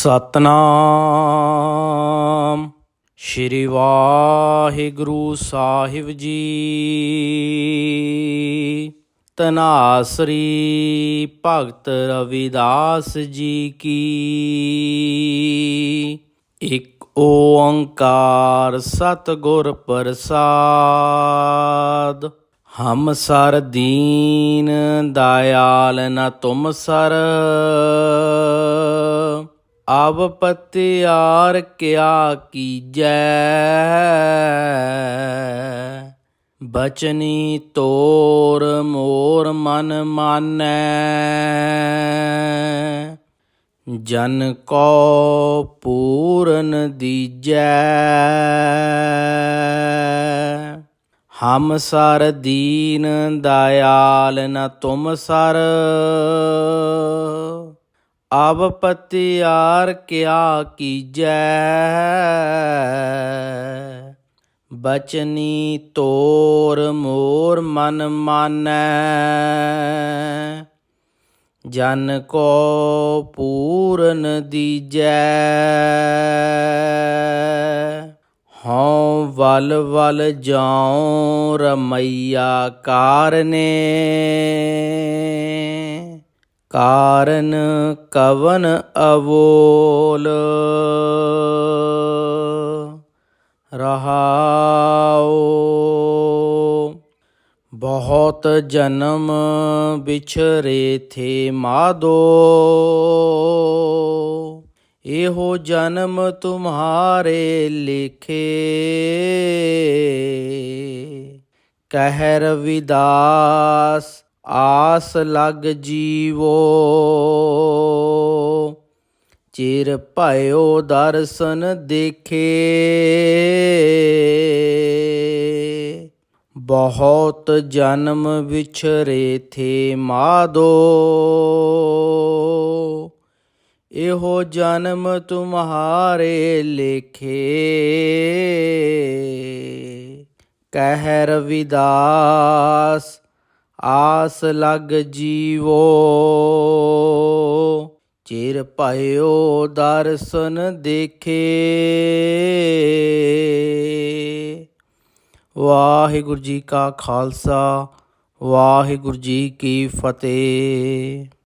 ਸਤਨਾਮ। ਸ਼੍ਰੀ ਵਾਹਿਗੁਰੂ ਸਾਹਿਬ ਜੀ। ਤਨਾਸਰੀ ਭਗਤ ਰਵਿਦਾਸ ਜੀ ਕੀ। ਇੱਕ ਓੰਕਾਰ ਸਤਿਗੁਰ ਪ੍ਰਸਾਦ। ਹਮ ਸਰ ਦੀਨ, ਦਇਆਲ ਨ ਤੁਮ ਸਰ। ਅਬ ਪਤਿਆਰ ਕਿਆ ਕੀਜੈ? ਬਚਨੀ ਤੋਰ ਮੋਰ ਮਨ ਮਾਨੈ। ਜਨ ਕੋ ਪੂਰਨ ਦੀਜੈ। ਹਮ ਸਰ ਦੀਨ ਦਇਆਲ ਨ ਤੁਮ ਸਰ। ਅਬ ਪਤਿਆਰ ਕਿਆ ਕੀਜੈ? ਬਚਨੀ ਤੋਰ ਮੋਰ ਮਨ ਮਾਨੈ। ਜਨ ਕੋ ਪੂਰਨ ਦੀਜੈ। ਹਉ ਵਲ ਵਲ ਜਾਉ ਰਮਈਆ ਕਾਰਨੇ। ਕਾਰਨ ਕਵਨ ਅਵੋਲ। ਰਹਾਉ। ਬਹੁਤ ਜਨਮ ਵਿਛਰੇ ਥੇ ਮਾਦੋ। ਇਹੋ ਜਨਮ ਤੁਮਹਾਰੇ ਲਿਖੇ। ਕਹਿ ਰਵਿਦਾਸ ਆਸ ਲਗ ਜੀਵੋ। ਚਿਰ ਭਇਓ ਦਰਸ਼ਨ ਦੇਖੇ। ਬਹੁਤ ਜਨਮ ਵਿਛਰੇ ਥੇ ਮਾਦੋ। ਇਹੋ ਜਨਮ ਤੁਮਹਾਰੇ ਲਿਖੇ। ਕਹਿ ਰਵਿਦਾਸ ਆਸ ਲਗ ਜੀਵੋ। ਚਿਰ ਭਇਓ ਦਰਸ਼ਨ ਦੇਖੇ। ਵਾਹਿਗੁਰੂ ਜੀ ਕਾ ਖਾਲਸਾ, ਵਾਹਿਗੁਰੂ ਜੀ ਕੀ ਫਤਿਹ।